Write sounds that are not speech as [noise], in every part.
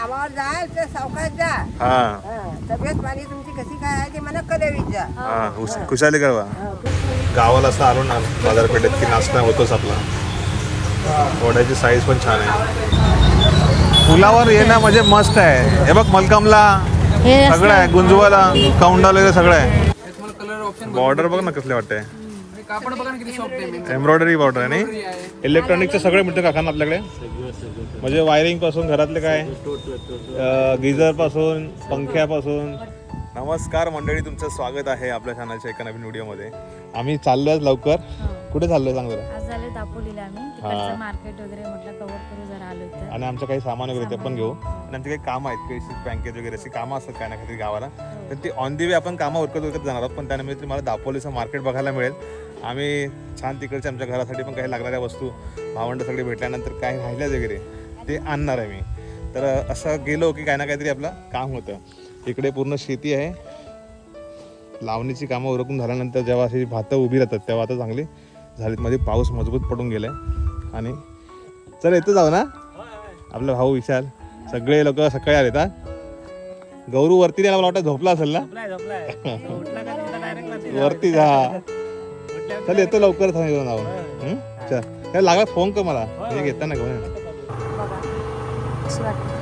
कामावर जाय तर सावकाश जा. हा. हं, तब्येत पाणी तुमची कशी काय आहे ते मला कळवीत जा. हा हुश- खुशाली कळवा. गावाला असं आलो ना बाजारपेठेत की नाश्ता होतोच आपला. वड्याची साईज पण छान आहे. पुलावर येणं म्हणजे मस्त आहे. हे बघ मलकमला. हे सगळं आहे गुंजवाला कौंडाला वगैरे सगळं आहे. तुम्हाला कलर ऑप्शन बॉर्डर बघ ना कसले वाटते कापड बघा ना किती सॉफ्ट आहे. एम्ब्रॉयडरी बॉर्डर आहे नाही? इलेक्ट्रॉनिकचं सगळं मिळतं काकांना आपल्याकडे? म्हणजे वायरिंगपासून घरातले काय? गिझरपासून पंख्यापासून. नमस्कार मंडळी तुमचं स्वागत आहे आपल्या चॅनलच्या एका नवीन व्हिडिओमध्ये आम्ही चाललोय आज लवकर. कुठे चाललोय सांग जरा आज झाले दापोलीला आम्ही. तिकडचं मार्केट वगैरे म्हटलं कव्हर करू जरा आलो तर आणि आमचं काही सामान वगैरे ते पण घेऊ. आणि आमचे काही कामं आहेत काही बँकेत वगैरे अशी कामं असतात काय ना काहीतरी गावाला. तर ती ऑन दी वे आपण कामं उरकत उरकत जाणार आहोत पण त्यानिमित्त मला दापोलीचं मार्केट बघायला मिळेल. आम्ही छान तिकडच्या आमच्या घरासाठी पण काही लागणाऱ्या वस्तू भावंड सगळे भेटल्यानंतर काय राहिल्या वगैरे. ते आणणार आहे मी. तर असं गेलो की काही ना काहीतरी आपलं काम होतं. इकडे पूर्ण शेती आहे. लावणीची कामं उरकून झाल्यानंतर जेव्हा अशी भातं उभी राहतात तेव्हा आता चांगली झालीत. मध्ये पाऊस मजबूत पडून गेलाय. आणि चल येतो जाऊ ना. आपला भाऊ विशाल. सगळे लोक सकाळी आले का गौरू वरती नाही मला वाटतं झोपला असेल ना? वरती जा. चल येतो लवकर सांगितलं नाव हं? चल. काय लागला फोन कर मला. हे घेता ना घेऊन कशी वाटते.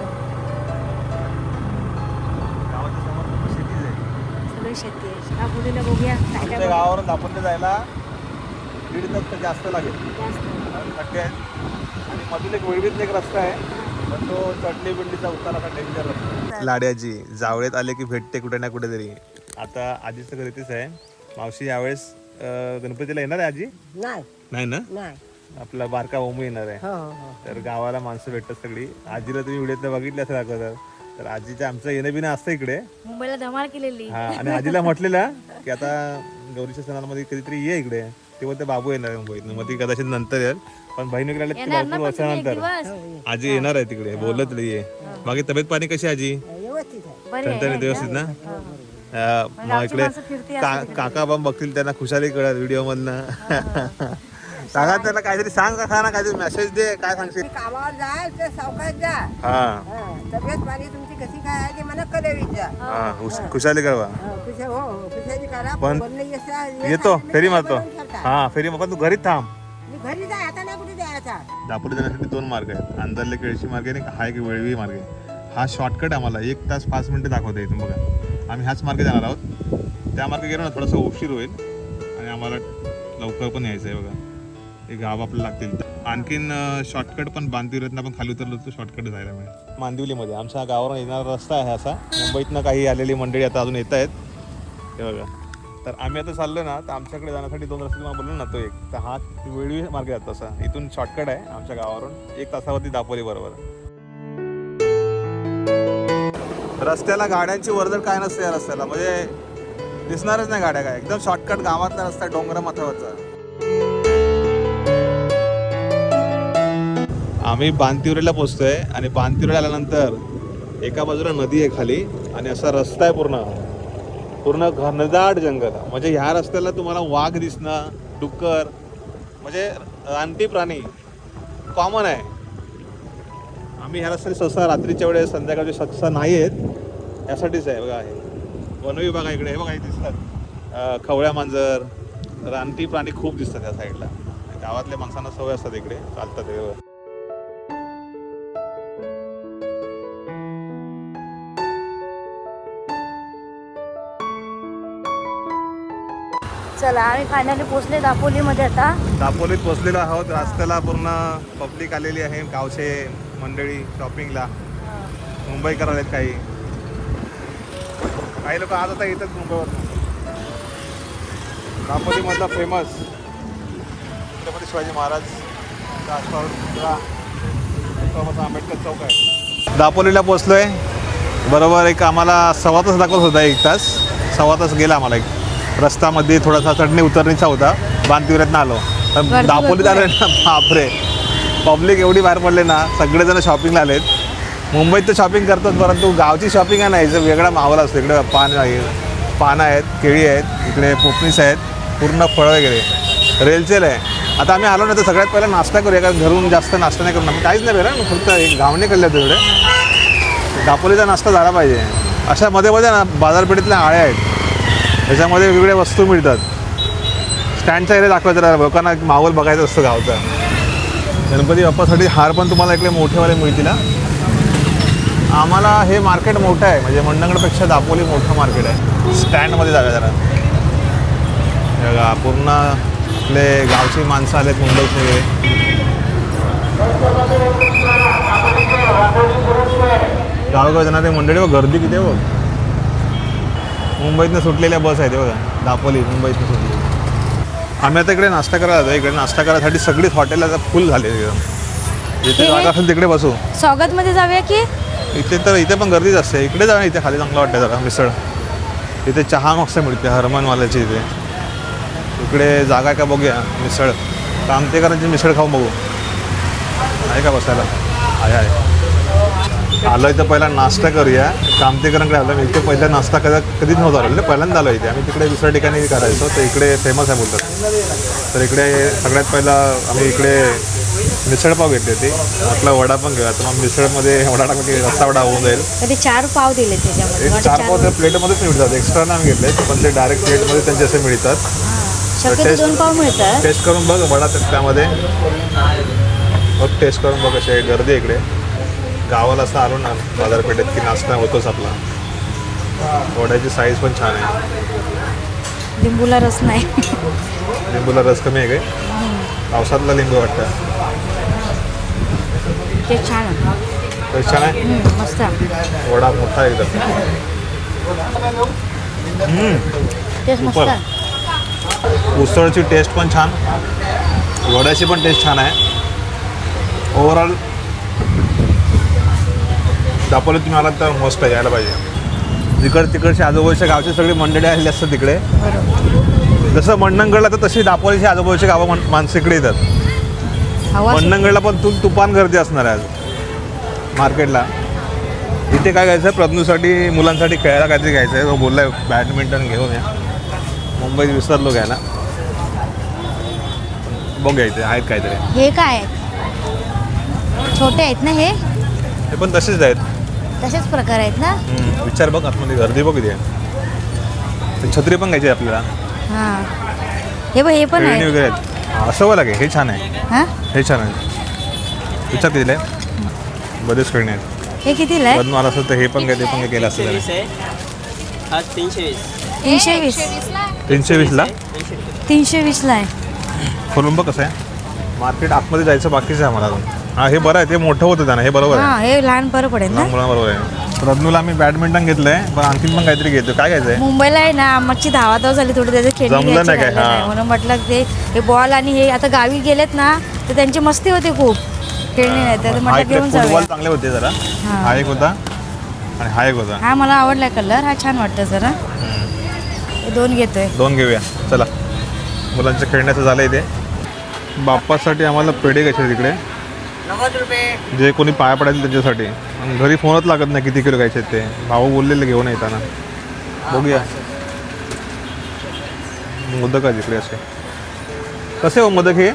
सगळी शेती आहे. दापोलीला बघूया. काय काय आमच्या गावावरून दापोली जायला दीड तास तर जास्त लागेल. खड्डे आहेत आणि मधून एक वेळवीत एक रस्ता आहे. पण तो चटणी बिंडीचा उताराचा डेंजर रस्ता लाड्याजी जावळेत आले की भेटते कुठे ना कुठेतरी. आता आजीचं घर इथेच आहे. मावशी यावेळेस गणपतीला येणार आहे आजी? नाही. नाही ना? नाही. आपला बारका ओमू येणार आहे. तर गावाला माणसं भेटतात सगळी. आजीला तुम्ही व्हिडिओत बघितले असेल अगोदर. तर आजीचं आमचं येणं बिणं असतं इकडे. मुंबईला धमाल केलेली. हा आणि आजीला म्हटलेलं की आता गौरीच्या सणामध्ये कधीतरी ये इकडे. तेव्हा ते बाबू येणार आहे मुंबईत. मग ती कदाचित नंतर येईल. पण बहिणी भरपूर वर्षानंतर. आजी येणार आहे तिकडे. बोलत तरी ये बाकी तब्येत पाणी कशी आहे आजी? ठणठणीत व्यवस्थित ना? हा, मग इकडे काका पण बघतील त्यांना खुशाली कळत व्हिडिओ मधनं. सांगा त्यांना काहीतरी सांग का ना काहीतरी मेसेज दे काय सांगशील? तुम्ही कामावर तर सावकाश जा. हा. हं, तब्येत पाणी तुमची? कशी काय आहे? ते मला हा खुश- खुशाली कळवा. हं, खुशा हो हो, खुशाली करा. पण बोलणं येसा- येसा- येतो. फेरी मारतो. बोलून ठेवता. हा फेरी मग तू घरीच थांब. मी घरी जाय आता नाही कुठे जायचा. दापोली जाण्यासाठी दोन मार्ग आहेत. अंदरले केळशी मार्ग आहे आणि हा एक वेळवी मार्ग. आहे हा शॉर्टकट आहे आम्हाला. एक तास पाच मिनिटं दाखवता इथून बघा. आम्ही हाच मार्ग जाणार आहोत. त्या मार्गे गेलो ना थोडासा उशीर होईल. आणि आम्हाला लवकर पण यायचं आहे बघा. एक गाव आपल्याला लागतील. आणखीन शॉर्टकट पण बांदिवलीतनं आपण खाली उतरलो तर शॉर्टकट जायला मिळेल. मांदिवलीमध्ये. आमच्या गावावर येणारा रस्ता आहे असा. मुंबईतनं काही आलेली मंडळी आता अजून येत आहेत. हे बघा. तर आम्ही आता चाललो ना तर आमच्याकडे जाण्यासाठी दोन रस्ते तुम्हाला बोललो ना तो एक. तर हा वेळी मार्ग जातो असा. इथून शॉर्टकट आहे आमच्या गावावरून. एक तासावरती दापोली बरोबर. रस्त्याला गाड्यांची वर्दळ काय नसते या रस्त्याला म्हणजे दिसणारच नाही गाड्या काय. एकदम शॉर्टकट गावातला रस्ता डोंगर डोंगरा माथ्यावरचा आम्ही बांतिवरेला पोचतोय आणि बांतिवरेला आल्यानंतर एका बाजूला नदी आहे खाली आणि असा रस्ता आहे पूर्ण. पूर्ण घनदाट जंगल. म्हणजे ह्या रस्त्याला तुम्हाला वाघ दिसणं डुक्कर म्हणजे रानटी प्राणी कॉमन आहे. आम्ही ह्या रस्त्याने सहसा रात्रीच्या वेळेस संध्याकाळचे सहसा नाही आहेत यासाठीच आहे बघा हे. वनविभाग आहे इकडे. हे बघा हे दिसतात. खवळ्या मांजर रानटी प्राणी खूप दिसतात या साईडला. गावातल्या माणसांना सवय असतात इकडे. चालतात चला आम्ही फायनली पोहोचले दापोलीमध्ये आता. दापोलीत पोचलेलो आहोत. रस्त्याला पूर्ण पब्लिक आलेली आहे. गावचे मंडळी शॉपिंगला मुंबई करायला काही. काही लोक आज आता येतात मुंबईवर दापोलीमधला फेमस छत्रपती शिवाजी महाराज राजभवन आंबेडकर चौक आहे. दापोलीला पोचलोय बरोबर एक आम्हाला सव्वा तास दाखवत होता एक तास. सव्वा तास गेला आम्हाला एक. रस्त्यामध्ये थोडासा चढणी उतरणीचा होता. बांधतिवऱ्यातनं आलो. तर आले ना बापरे. पब्लिक एवढी बाहेर पडले ना सगळेजण शॉपिंगला आलेत. मुंबईत तर शॉपिंग करतात परंतु गावची शॉपिंग आहे ना याचा वेगळा माहोल असतो. इकडे पान आहे पानं आहेत केळी आहेत इकडे पोपणीस आहेत पूर्ण फळं वगैरे. रेलचेल आहे. आता आम्ही आलो ना तर सगळ्यात पहिला नाश्ता करूया कारण घरून जास्त नाश्ता नाही करून आम्ही काहीच नाही बेरा फक्त एक घावणे होते इकडे दापोलीचा नाश्ता झाला पाहिजे. अशा मध्ये मध्ये ना बाजारपेठेतल्या आळ्या आहेत. त्याच्यामध्ये वेगवेगळ्या वस्तू मिळतात. स्टँडचा एरिया दाखवायचा जरा लोकांना एक माहोल बघायचं असतं गावचा. गणपती बाप्पासाठी हार पण तुम्हाला इकडे मोठेवाले मिळतील ना आम्हाला हे मार्केट मोठं आहे म्हणजे मंडणगडपेक्षा दापोली मोठं मार्केट आहे. स्टँडमध्ये जागा जरा. बघा, पूर्ण आपले गावची माणसं आलेत मुंबईचे. वगैरे गावगाव जाणार ते मंडळी व गर्दी किती आहे बघ. मुंबईतनं सुटलेल्या बस आहेत बघा. दापोली मुंबईतनं सुटली आम्ही आता इकडे नाश्ता करायला जातो इकडे नाश्ता करायसाठी सगळीच हॉटेल आता फुल झाले एकदम जिथे जागा असेल तिकडे बसू. स्वागत मध्ये जाऊया की? इथे तर इथे पण गर्दीच असते. इकडे जा इथे खाली चांगलं वाटतं जरा मिसळ. इथे चहा मस्त मिळते हरमनवाल्याची इथे. इकडे जागा आहे का बघूया मिसळ. कामतेकरांची मिसळ खाऊन बघू. आहे का बसायला? आहे आहे आलो इथं पहिला नाश्ता करूया. कामतेकरांकडे आलो मी इथे पहिला नाश्ता कदा कधीच नव्हता आलो पहिल्यांदा आलो इथे. आम्ही तिकडे दुसऱ्या ठिकाणी करायचो. तर इकडे फेमस आहे बोलतात. तर इकडे सगळ्यात पहिला आम्ही इकडे मिसळपाव घेतले ते म्हटलं वडा पण घेऊया. तर मग मिसळमध्ये वडा टाकून की रस्सा वडा होऊन जाईल. चार पाव दिले त्याच्यामध्ये. चार पाव त्या प्लेटमध्येच मिळतात. एक्स्ट्रा नाही घेतले. पण ते डायरेक्ट प्लेटमध्ये त्यांचे असे मिळतात. दोन पाव मिळतात. टेस्ट करून बघ. वडा त्या- त्यामध्ये. बघ टेस्ट करून बघ कसे गर्दी इकडे. गावाला असं आलो ना बाजारपेठेत की नाश्ता होतोच आपला. वड्याची साईज पण छान आहे. लिंबूला रस नाही. लिंबूला रस कमी आहे काय? पावसातला लिंबू वाटतं. ते छान छान आहे? मस्त वडा मोठा एकदम. उसळची टेस्ट पण छान. वड्याची पण टेस्ट छान आहे. ओव्हरऑल दापोली तुम्ही आलात तर मस्त आहे यायला पाहिजे. तिकड तिकडच्या आजूबाजूच्या गावची सगळी मंडळी आलेली असतात तिकडे. जसं मंडणगडला तर तशी दापोलीची आजूबाजूची गावं मन- माणसं इकडे येतात मंडणगडला पण तू तुफान गर्दी असणार आहे आज. मार्केटला. इथे काय घ्यायचं? आहे प्रज्ञूसाठी मुलांसाठी खेळायला काहीतरी घ्यायचं आहे तो बोललाय बॅडमिंटन घेऊन या. मुंबईत विसरलो घ्यायला. बघूया इथे आहेत काहीतरी. हे काय? आहेत? छोटे आहेत ना हे? हे पण तसेच आहेत. तसेच प्रकार आहेत ना? हम्म, विचार बघ आतमध्ये गर्दी बघ इथे. ते छत्री पण घ्यायची आहे आपल्याला. हा. हे बघ हे पण खेळणी आहे. वगैरे आहेत. हा, असं लागे हे छान आहे. हा? हे छान आहे. विचार कितीला आहे बरेच खेळणे आहेत. हे कितीला आहे? लग्न आलं असतं तर हे पण काय ते पण काय केलं त्याने. हा तीनशे वीस. तीनशे वीस. तीनशे वीसला तीनशे वीसला आहे. खोलून बघ कसं आहे. मार्केट आतमध्ये जायचं बाकीचं आहे मला अजून. हा हे बरं आहे ते मोठं होतं त्यांना हे बरोबर आहे. हा हे लहान बरं पडेल ना. लहान मुलांबरोबर आहे. रत्नूला आम्ही बॅडमिंटन घेतलंय पण आणखीन पण काहीतरी घेतो. काय घ्यायचं आहे मुंबईला आहे ना आमची धावाधाव झाली थोडी त्याचे खेळणी जमलं घ्यायची नाही काय, राहिलं हा. म्हणून म्हटलं ते हे बॉल आणि हे आता गावी गेलेत ना तर त्यांची मस्ती होती खूप. खेळणी नाही तर हा म्हटलं इकडे घेऊन फुटबॉल जाऊया चांगले होते जरा. हा. हा एक होता आणि हा एक होता. हा मला आवडला कलर हा छान वाटतं जरा. हे दोन घेतोय. दोन घेऊया. चला. मुलांच्या खेळण्याचं झालं इथे बाप्पासाठी आम्हाला पेढे घ्यायचे जे कोणी पाया पडायचे त्याच्यासाठी. आणि घरी फोनच लागत नाही किती किलो घ्यायचे आहेत ते. भाऊ बोललेले घेऊन येताना. बघूया. मोदक आहे तिकडे असे. कसे हो मोदक हे?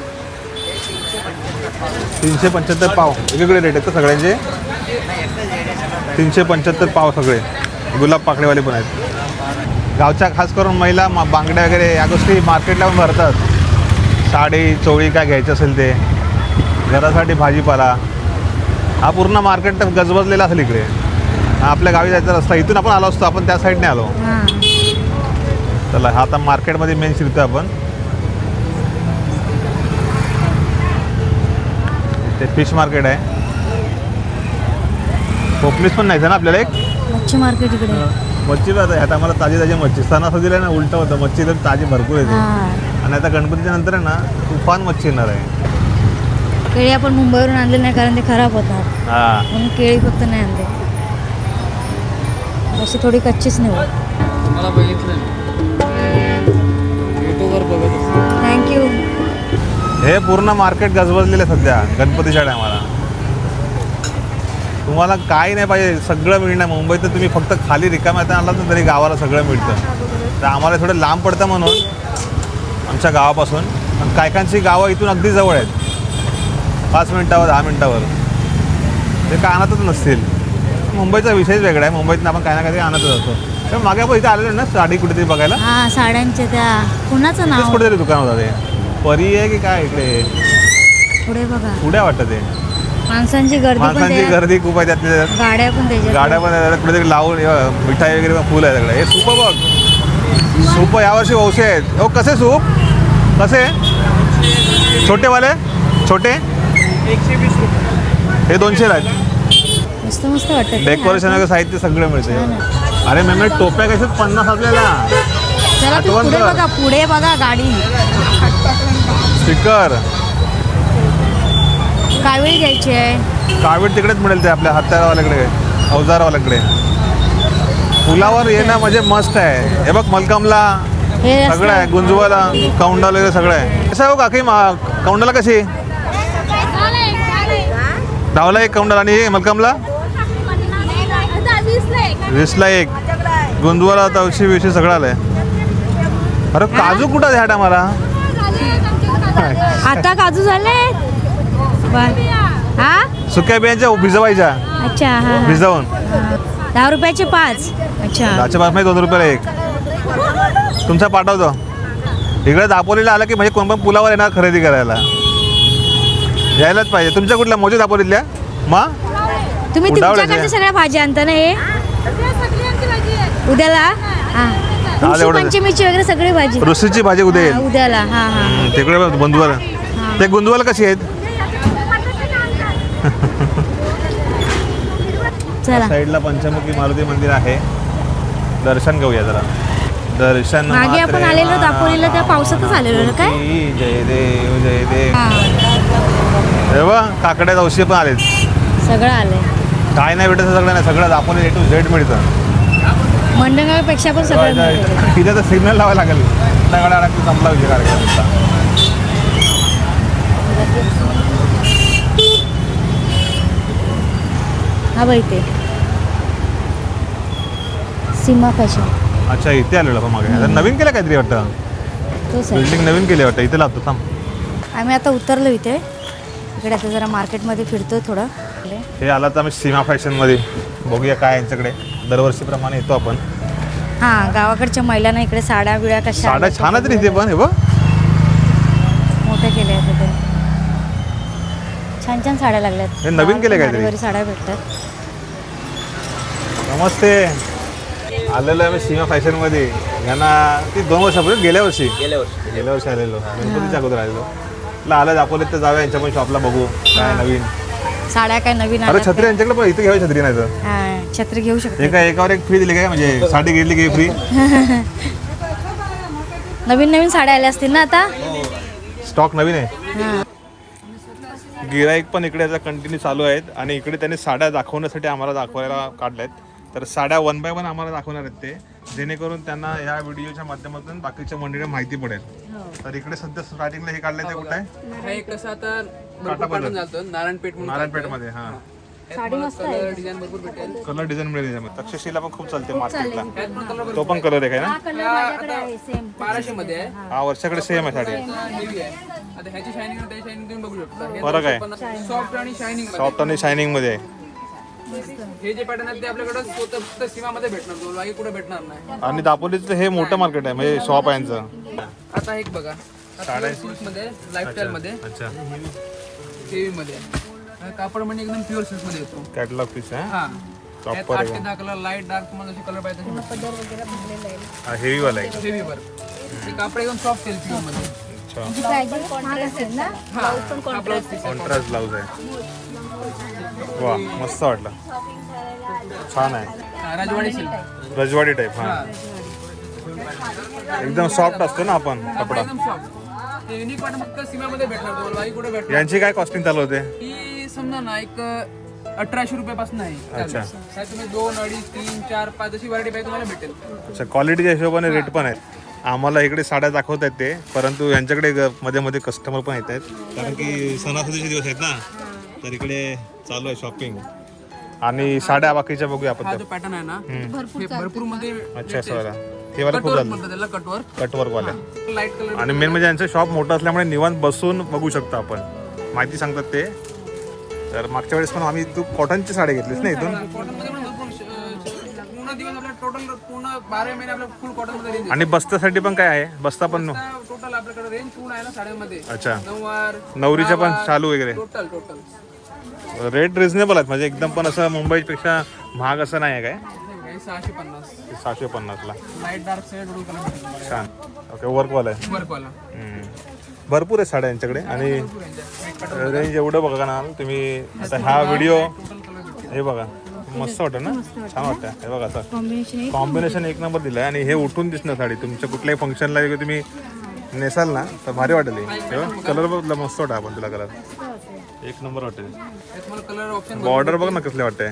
तीनशे पंच्याहत्तर पाव. वेगवेगळे रेट आहेत का सगळ्यांचे? तीनशे पंच्याहत्तर पाव सगळे. गुलाब पाकळेवाले पण आहेत. गावच्या खास करून महिला मा- बांगड्या वगैरे या गोष्टी मार्केटला पण भरतात. साडी चोळी काय घ्यायचं असेल ते. घरासाठी भाजीपाला. हा पूर्ण मार्केट गजबजलेला असेल इकडे. आपल्या गावी जायचा रस्ता इथून आपण आलो असतो आपण त्या साईडने आलो. चला हा आता मार्केटमध्ये मेन शिरतो आपण. ते फिश मार्केट आहे. कोपलीस पण नाही ना आपल्याला एक? मच्छी मार्केट इकडे. मच्छी आता आता आम्हाला ताजी ताजी मच्छी सणासुदीला ना उलटं होतं मच्छी तर ताजी भरपूर येते. आणि आता गणपतीच्या नंतर आहे ना तुफान मच्छी येणार आहे. केळी आपण मुंबईवरून आणले नाही कारण ते खराब होतात. हा. म्हणून केळी फक्त नाही आणले. अशी थोडी कच्चीच नेऊ मला बघितलं युट्यूबवर बघत असतो थँक्यू हे पूर्ण मार्केट गजबजलेलं आहे सध्या गणपतीच्या टायमाला तुम्हाला काही नाही पाहिजे सगळं मिळणार. मुंबईत तर तुम्ही फक्त खाली रिकाम्यात आलात ना तरी गावाला सगळं मिळतं. तर आम्हाला थोडं लांब पडतं म्हणून आमच्या गावापासून. पण काय काहींची गावं इथून अगदी जवळ आहेत. पाच मिनटावर दहा मिनटावर. ते कानातच नसतील. मुंबईचा विषयच वेगळा आहे. मुंबईतनं आपण काही ना काही आणतच असतो. तर मागे आपण इथे आलेलो ना साडी कुठेतरी बघायला? हा साड्यांच्या त्या. कुणाचं तेच नाव कुठेतरी दुकान होतं ते. परी आहे की काय इकडे? पुढे बघा. पुढे वाटतं ते. माणसांची गर्दी पण माणसांची त्याच्यात, गर्दी खूप आहे त्यातल्या त्यात. गाड्या पण त्याच्यात. गाड्या पण आहेत, कुठेतरी लावून हे मिठाई वगैरे पण फुल आहे सगळं. हे सूप बघ. सूप यावर्षी वौसे आहेत. हो कसे सूप? कसे? छोटेवाले? छोटे? एकशे वीस रुपये. हे दोनशे आहेत मस्त मस्त वाटत डेकोरेशन वगैरे साहित्य सगळं मिळते. अरे मॅम टोप्या कशात पन्नास आपल्याला? पुढे. बघा पुढे बघा गाडी. स्पीकर कावेळी घ्यायची आहे. कावीड तिकडेच मिळेल ते आपल्या हत्यारवाल्याकडे अवजारवाल्याकडे. पुलावर येणं म्हणजे मस्त आहे. हे बघ मलकमला हे सगळं आहे गुंजवाला कौंडाला वगैरे सगळं आहे. कसं आहे हो काकी मा- कौंडाला कशी? धावला एक कौंडाला आणि हे मलकमला वीसला एक. गुंजवाला तवशी विषय सगळं आलंय अरे काजू कुठं ह्या टायमाला आता काजू झाले? हा? सुक्या बियांच्या भिजवायच्या. अच्छा हा. भिजवून. दहा रुपयाचे पाच. अच्छा. दहाच्या पाच दोन रुपयाला एक. तुमचा पाठवतो. इकडे दापोलीला आलं की म्हणजे कोण पण पुलावर येणार खरेदी करायला. यायलाच पाहिजे. तुमच्या कुठल्या? मोजे दापोलीतल्या मा? तुम्ही. तुमच्याकडच्या सगळ्या भाज्या आणता ना हे? उद्याला? हा. ऋषी एवढं. पंचमीची वगैरे सगळी भाजी. रुसीची भाजी उद्या हा, येईल उद्याला. हा हा. तिकडे बघ, गुंजवाला ते गुंजवाला कशी आहेत? चला. साईडला पंचमुखी मारुती मंदिर आहे. दर्शन घेऊया जरा. दर्शन मागे आपण मात्रे आलेलो दापोलीला त्या पावसातच आलेलो ना काय? जय देव जय देव. हा. हे बघ काकड्या औषधी पण आलेत. सगळं आलंय. काय नाही भेटत सगळं नाही सगळं दापोली ए टू झेड मिळतं. मंडळापेक्षा पण सगळं मिळतं. तिथे तर सिग्नल लावायला लागेल. संध्याकाळी आला की संपला कार्यक्रमाचा हा बाई ते सीमा फॅशन. अच्छा इथे आलेलो आपण मागे. आता नवीन केलं काहीतरी वाटतं? तोच आहे. बिल्डिंग नवीन केली वाटतं. इथे लागतो थांब. आम्ही आता उतरलो इथे. इकडे आता जरा मार्केटमध्ये फिरतोय थोडं. हे आला तर आम्ही सीमा फॅशनमध्ये. बघूया काय यांच्याकडे दरवर्षीप्रमाणे येतो आपण. हां गावाकडच्या महिलांना इकडे साड्या बिड्या कशा साड्या आल्या छान आहेत रे इथे पण हे बघ. छान छान साड्या लागल्यात. हे नवीन केलंय काहीतरी? भारी भारी साड्या भेटतात. नमस्ते. आलेलो आहे आम्ही सीमा फॅशनमध्ये. यांना ती दोन वर्षापूर्वी गेल्या वर्षी. गेल्या वर्षी. गेल्या वर्षी आलेलो. गणपतीच्या अगोदर आलेलो. म्हटलं आलं दाखवले तर जाऊया यांच्या पण शॉपला बघू. काय नवीन. साड्या काय नवीन अरे छत्री यांच्याकडे पण इथे घ्यावी छत्री नाही तर? हां, छत्री घेऊ शकतो. एका एकावर एक फ्री दिली काय म्हणजे साडी घेतली की फ्री [laughs] नवीन नवीन साड्या आल्या असतील ना आता? स्टॉक नवीन आहे. हां. गिराईक पण इकडे आता कंटिन्यू चालू आहेत आणि इकडे त्यांनी साड्या दाखवण्यासाठी आम्हाला दाखवायला काढल्यात. तर साड्या वन बाय वन आम्हाला दाखवणार आहेत ते. जेणेकरून त्यांना या व्हिडिओच्या माध्यमातून बाकीच्या मंडळीला माहिती पडेल. तर इकडे सध्या स्टार्टिंगला हे काढलंय ते कुठे आहे? हा कसं आता भरपूर नारायणपेठ म्हणून नारायणपेठमध्ये हां. कलर डिझाईन भरपूर भेटेल. कलर डिझाइन मिळेल त्याच्यामध्ये तक्षशिला पण खूप चालते मार्केटला तो पण कलर आहे काय ना हा कलर माझ्याकडे आहे सेम बाराशे मध्ये आहे. हा. वर्षाकडे सेम आहे साडी. हेवी आहे. आता ह्याची शायनिंग आणि त्याची शायनिंग तुम्ही बघू शकता. फरक आहे. सॉफ्ट आणि शायनिंग सॉफ्ट आणि शायनिंगमध्ये. आहे हे जे पॅटर्न आहेत ते आपल्याकडे फक्त सीमामध्ये भेटणार तुम्हाला बाकी कुठे भेटणार नाही. आणि दापोलीचं हे मोठं मार्केट आहे म्हणजे शॉप आहे यांचं. आता एक बघा. सिल्कमध्ये लाईफस्टाईल मध्ये. अच्छा. हेवी मध्ये. आहे. कापड म्हणजे एकदम प्युअर सिल्कमध्ये येतो. कॅटलॉग पीस आहे. हा. Proper त्यात आठ आहे. ते दहा कलर लाइट डार्क तुम्हाला जसे कलर पाहिजे तसे हा हेवी वाला आहे. हेवी वर. हे कापड एकदम सॉफ्ट आहे प्युअरमध्ये. अच्छा. ब्लाऊज पीस कॉन्ट्रास्ट ब्लाऊज आहे. वा मस्त वाटलं. छान आहे. राजवाडी टाईप हा. एकदम सॉफ्ट असतो ना आपण कपडा. एकदम सॉफ्ट युनिक वाटत फक्त सीमामध्ये भेटणार तुम्हाला बाकी कुठे भेटणार? यांची काय कॉस्टिंग चालू होते? ही समजा ना एक अठराशे रुपयापासून आहे. अच्छा. तुम्ही दोन अडीच तीन चार पाच अशी व्हरायटी पाहिजे तुम्हाला भेटेल. अच्छा क्वालिटीच्या हिशोबाने रेट पण आहेत. आम्हाला इकडे साड्या दाखवत आहेत ते परंतु यांच्याकडे मध्ये मध्ये कस्टमर पण येत आहेत कारण की सणासुदीचे दिवस आहेत ना. तर इकडे चालू आहे शॉपिंग आणि साड्या बाकीच्या बघूया आपण हा त्या. पॅटर्न आहे ना हम्म. हे भरपूरमध्ये अच्छा असं वाला हे वाला खूप कटवर्क झालं. म्हणतात त्याला कटवर्क कटवर्क वाल्या लाइट कलर आणि मेन म्हणजे यांचं शॉप मोठं असल्यामुळे निवांत बसून बघू शकतो आपण. माहिती सांगतात ते. तर मागच्या वेळेस पण आम्ही तू कॉटनची साडी घेतलीस ना इथून? कॉटनमध्ये पण दिवस आपल्या टोटल पूर्ण बारा महिने आपल्या फुल कॉटनमध्ये रेंज आणि बस्तासाठी पण काय आहे? बस्ता पण टोटल आपल्याकडे रेंज पूर्ण आहे ना साड्यांमध्ये. अच्छा. नऊवार नवरीच्या पण शालू वगैरे. टोटल टोटल रेट रिझनेबल आहेत. म्हणजे एकदम पण असं मुंबईपेक्षा महाग असं नाही आहे काय? सहाशे पन्नास. सहाशे पन्नासला. Light dark shade double colour छान. ओके वर्कवाला आहे. वर्कवाला. भरपूर आहे साड्या यांच्याकडे. आणि रेंज एवढं बघा ना तुम्ही आता हा व्हिडिओ हे बघा मस्त वाटतं ना? छान वाटतं. हे बघा असं कॉम्बिनेशन कॉम्बिनेशन एक नंबर दिलं आहे आणि हे उठून दिसणार साडी. तुमच्या कुठल्याही फंक्शनला तुम्ही नेसाल ना तर भारी वाटेल कलर बघ मस्त वाटतं आपण तुला कलर एक नंबर वाटेल तुम्हाला कलर ऑप्शन बॉर्डर बघ ना कसले वाटते.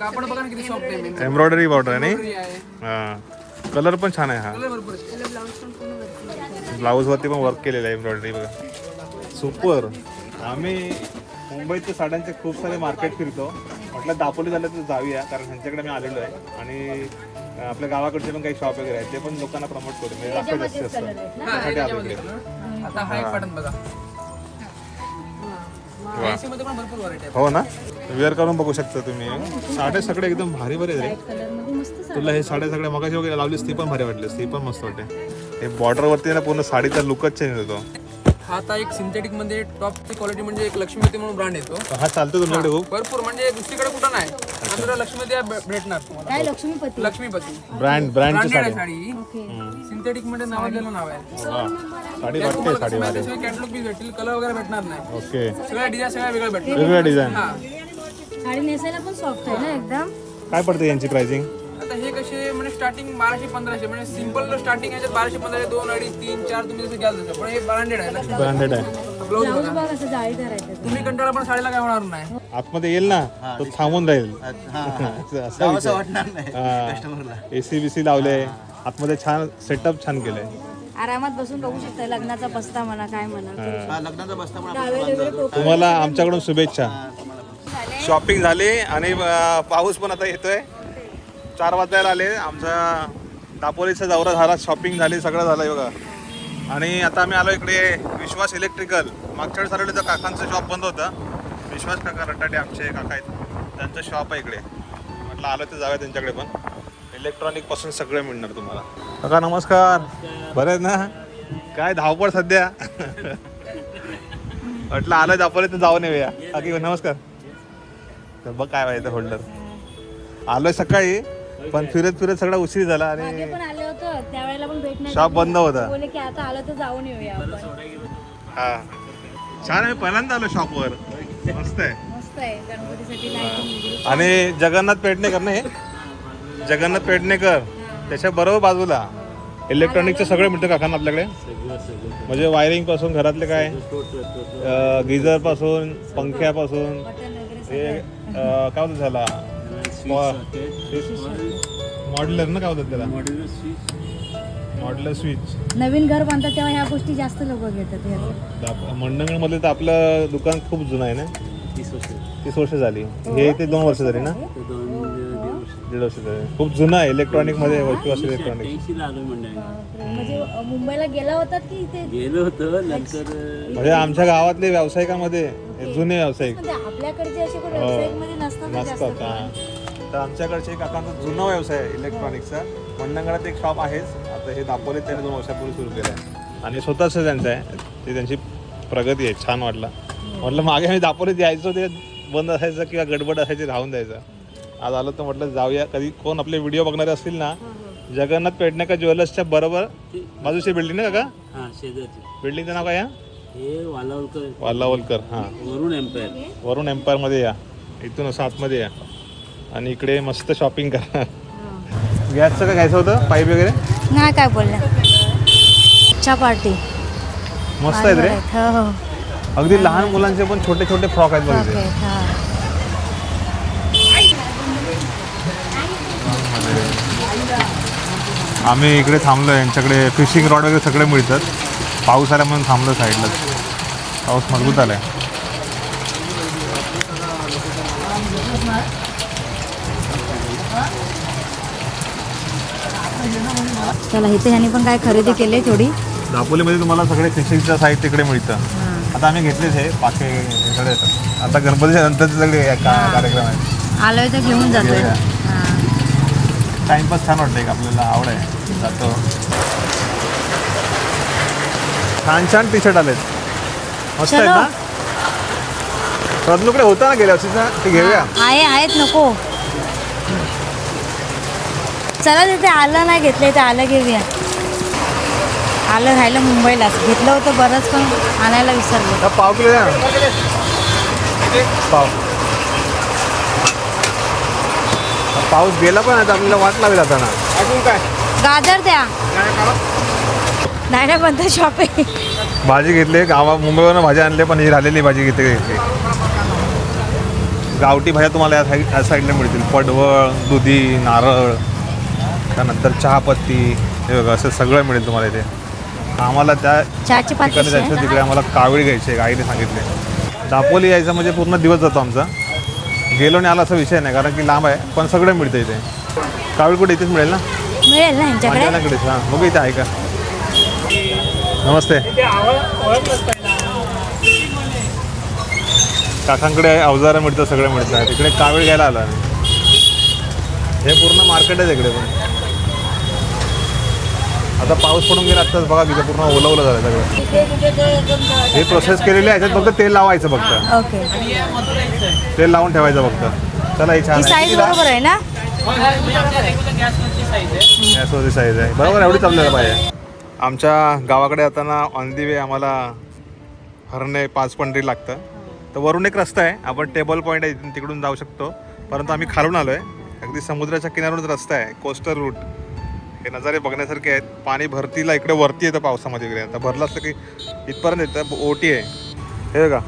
कापड बघा ना किती सॉफ्ट आहे. एम्ब्रॉयडरी बॉर्डर आहे नाही आहे. हां. कलर पण छान आहे हा. कलर भरपूर आहे. ब्लाऊज वरती पण वर्क केलेलं आहे एम्ब्रॉयडरी बघा. सुपर आम्ही मुंबईत साड्यांचे खूप सारे मार्केट फिरतो. म्हटलं दापोली झालं तर जाऊया कारण ह्यांच्याकडे मी आलेलो आहे. आणि अं, आपल्या गावाकडचे पण काही शॉप वगैरे आहेत ते पण लोकांना प्रमोट करू म्हणजे जास्त जास्त असतं त्यासाठी आलो इकडे आता हा एक पॅटर्न बघा. हो ना? वेअर करून बघू शकता तुम्ही. साड्या सगळे एकदम भारी भारी आहेत रे. तुला हे साड्या सगळ्या मगाशी वगैरे लावलीस ती पण भारी वाटलीस ती पण मस्त वाटते. हे बॉर्डर वरती ना पूर्ण साडीचा लुकच चेंज होतो. हा आता एक सिंथेटिकमध्ये टॉपची क्वालिटी म्हणजे एक लक्ष्मीवती म्हणून ब्रँड येतो. हा चालतो तुमच्याकडे खूप भरपूर म्हणजे दुसरीकडे कुठं नाही. आमच्याकडे लक्ष्मीवती हा भे- भेटणार तुम्हाला. काय लक्ष्मीपती? लक्ष्मीपती. ब्रँड ब्रँडची ब्रँडेड आहे साडी. साडी. सिंथेटिकमध्ये नावाजलेलं नाव आहे. वा. साडी वाटते साडी भारी कॅटलॉग कलर वगैरे भेटणार नाही. ओके. सगळ्या डिझाईन सगळ्या वेगळ्या भेटणार वेगवेगळ्या डिझाईन हा. साडी नेसायला पण सॉफ्ट आहे ना एकदम? काय पडते यांची प्राइसिंग स्टार्टिंग बाराशे पंधराशे. म्हणजे सिंपल स्टार्टिंग याच्यात बाराशे पंधराशे दोन अडीच तीन चार तुम्ही जसं घ्याल तसं. पण हे ब्रँडेड आहे लक्ष्मी ब्रँडेड आहे. ब्लाऊज ब्लाऊज बघा. बघ असं जाळीदार आहे त्याचं. तुम्ही कंटाळा पण साडीला काय होणार नाही. आतमध्ये येईल ना तो थांबून राहील. असा विषय एसी बीसी लावले. आतमध्ये छान सेटअप छान केलंय. आरामात बसून बघू शकता लग्नाचा बस्ता म्हणा काय म्हणा लग्नाचा बसता पण टोपी तुम्हाला आमच्याकडून शुभेच्छा. शॉपिंग झाली आणि अं, पाऊस पण आता येतोय. चार वाजायला आले. आमचा दापोलीचा दौरा झाला शॉपिंग झाली सगळं झालं बघा. आणि आता आम्ही आलो इकडे विश्वास इलेक्ट्रिकल मागच्या वेळेस आलेलं तर काकांचं शॉप बंद होतं. विश्वास काका रटाटे आमचे काका आहेत. त्यांचं शॉप आहे इकडे. म्हटलं आलं तर जाऊया त्यांच्याकडे पण. इलेक्ट्रॉनिकपासून सगळं मिळणार तुम्हाला. काका नमस्कार. बरं आहेत ना? काय धावपळ सध्या? म्हटलं आलं दापोली तर जाऊन येऊया. काकी नमस्कार. तर बघ काय व्हायचं होल्डर. आलोय सकाळी. पण फिरत फिरत सगळा उशीर झाला मागे आणि पण आले होतं त्यावेळेला पण भेट नाही शॉप बंद होता. बोले की आता आलं तर जाऊन येऊया आपण. हा. छान आहे पहिल्यांदा आलो शॉपवर. मस्त आहे. मस्त आहे गणपतीसाठी आणि जगन्नाथ पेडणेकर ना हे जगन्नाथ पेडणेकर. त्याच्या बरोबर बाजूला. इलेक्ट्रॉनिकचं सगळं मिळतं काकांना आपल्याकडे. म्हणजे वायरिंगपासून घरातले काय? गिझरपासून पंख्यापासून. बटन वगैरे ते अं, काय होतं त्याला? मॉड्युलर ना काय होतं त्याला? मॉड्युलर स्विच नवीन घर बांधतात तेव्हा ह्या गोष्टी जास्त लोक घेतात. मंडणगडमध्ये तर आपलं दुकान खूप जुनं आहे ना? तीस वर्ष. झाली. हे ते दोन वर्ष झाली ना? दीड वर्ष. झाली. खूप जुनं आहे इलेक्ट्रॉनिकमध्ये विश्वास इलेक्ट्रॉनिक म्हणजे अ, मुंबईला गेला होतात की इथे? गेलो होतो नंतर म्हणजे आमच्या गावातले व्यावसायिकामध्ये हे जुने व्यावसायिक. म्हणजे असे कोण व्यावसायिकमध्ये नसतात ना जास्त नसतात हा. तर आमच्याकडचे एक काकांचा जुना व्यवसाय आहे इलेक्ट्रॉनिक्सचा मंडणगडात एक शॉप आहेच. आता हे दापोलीत त्यांनी दोन वर्षापूर्वी सुरू केलं आहे आणि स्वतःच त्यांचं आहे. ते त्यांची प्रगती आहे छान वाटलं. म्हटलं मागे आम्ही दापोलीत यायचो ते बंद असायचं किंवा गडबड असायची राहून जायचं. आज आलो तर म्हटलं जाऊया. कधी कोण आपले व्हिडिओ बघणारे असतील ना जगन्नाथ पेडणेकर ज्वेलर्सच्या बरोबर बाजूची बिल्डिंग ना हा शेजारची. बिल्डिंगचं नाव काय हे वालावलकर. वाल्लावलकर हां. वरून एम्पायर वरून एम्पायरमध्ये या. इथून असं आतमध्ये या. आणि इकडे मस्त शॉपिंग करा गॅसचं काय घ्यायचं होतं? पाईप वगैरे? नाही काय बोलल्या अच्छा पार्टी मस्त आहेत रे. हो हो. अगदी लहान मुलांचे पण छोटे छोटे फ्रॉक आहेत बघ इथे. ओके हा. आम्ही इकडे थांबलो यांच्याकडे फिशिंग रॉड वगैरे सगळे मिळतात. पाऊस आला म्हणून थांबलो साईडला पाऊस मजबूत आलाय. चला इथे ह्यानी पण काय खरेदी केली थोडी. दापोलीमध्ये तुम्हाला सगळे फिशिंगचं साईड तिकडे मिळतं. आता आम्ही घेतलेच हे पाके इकडे येतात. आता गणपतीच्या नंतरचे सगळे कार्यक्रम आहेत आलोय तर घेऊन जातोय. हा. टाइमपास छान वाटतं आपल्याला आवड आहे. जातो. छान छान टी शर्ट आलेत. मस्त आहेत. ना? रत्नुकडे होता ना गेल्या वर्षीचा? ते घेऊया. आहे आहेत नको. चला तिथे आलं नाही घेतलं ते आलं घेऊया. आलं राहिलं मुंबईलाच. घेतलं होतं बरंच पण आणायला विसरलो. पाव किलो ना. पाव. पाऊस गेला पण आता आपल्याला वाट लागली जाताना अजून काय? गाजर द्या. नाही नाही बंद शॉप आहे. भाजी घेतली गावा मुंबईवरून भाजी आणली पण ही राहिलेली भाजी घेतली घेतली. गावठी भाज्या तुम्हाला या साईड या साईडला मिळतील. पडवळ दुधी नारळ. त्यानंतर चहापत्ती हे बघा असं सगळं मिळेल तुम्हाला इथे. आम्हाला त्या चहाची ठिकाणी जायचं तिकडे आम्हाला कावळी घ्यायची आहे आईने सांगितले. दापोली यायचं म्हणजे पूर्ण दिवस जातो आमचा. गेलो नाही आला असा विषय नाही कारण की लांब आहे पण सगळं मिळतं इथे. कावळी कुठे इथेच मिळेल ना? मिळेल ना यांच्याकडे हां. बघू इथे आहे का? नमस्ते. काकांकडे अवजारं मिळतं सगळं मिळतं. तिकडे कावीळ घ्यायला आला हे पूर्ण मार्केट आहे तिकडे पण. आता पाऊस पडून गेला आत्ताच बघा तिथे पूर्ण ओलं ओलं झालं सगळं हे प्रोसेस केलेली आहे फक्त तेल लावायचं फक्त. ओके. तेल लावून ठेवायचं फक्त. चला ही छान साईज बरोबर आहे ना? गॅसवरची साईज आहे. बरोबर एवढी चाललेलं पाहिजे. आमच्या गावाकडे येताना ऑन दी वे आम्हाला हरणे पाच पंढरी लागतं. तर वरून एक रस्ता आहे. आपण टेबल पॉईंट आहे इथून तिकडून जाऊ शकतो. परंतु आम्ही खालून आलो आहे अगदी समुद्राच्या किनाऱ्यावरच रस्ता आहे. कोस्टर रूट हे नजारे बघण्यासारखे आहेत. पाणी भरतीला इकडे वरती येतं पावसामध्ये वगैरे. आता भरलं असतं की इथपर्यंत येतं ओटी आहे. हे बघा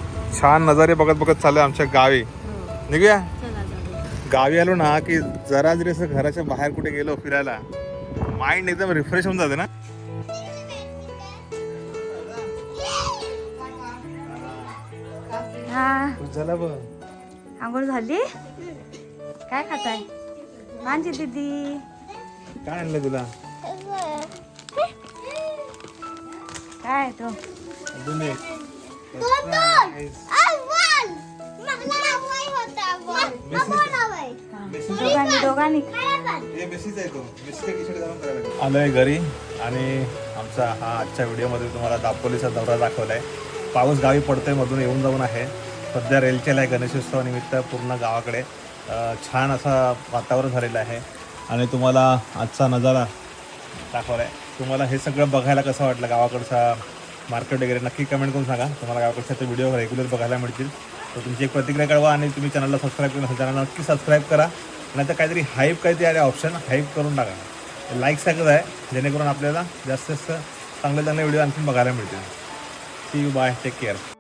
छान नजारे बघत बघत चालू आमच्या गावी. निघूया? गावी आलो ना की जरा जरी असं घराच्या बाहेर कुठे गेलो फिरायला माइंड एकदम रिफ्रेश होऊन जाते ना. हा. झाला बघ. आंघोळ झाली? काय खाताय? मांजी दीदी. काय आणलं तुला? काय आहे तो? अजून एक. दोघांनी. दोघांनी आलोय घरी आणि आमचा हा आजच्या व्हिडिओमध्ये तुम्हाला दापोलीचा दौरा दाखवला आहे पाऊस गावी पडतोय मधून येऊन जाऊन आहे. सध्या रेलचेल आहे गणेशोत्सवानिमित्त पूर्ण गावाकडे. छान असं वातावरण झालेलं आहे. आणि तुम्हाला आजचा नजारा दाखवला आहे तुम्हाला हे सगळं बघायला कसं वाटलं गावाकडचा मार्केट वगैरे नक्की कमेंट करून सांगा. तुम्हाला गावाकडच्या व्हिडिओ रेग्युलर बघायला मिळतील. तर तुमची एक प्रतिक्रिया कळवा आणि तुम्ही चॅनलला सबस्क्राईब करून चॅनलला नक्की सबस्क्राईब करा. नाही तर काहीतरी हाईप काहीतरी आले ऑप्शन हाईप करून टाका. लाईक सगळं आहे. जेणेकरून आपल्याला जास्तीत जास्त चांगले चांगले व्हिडिओ आणखी बघायला मिळतील. See you bye take care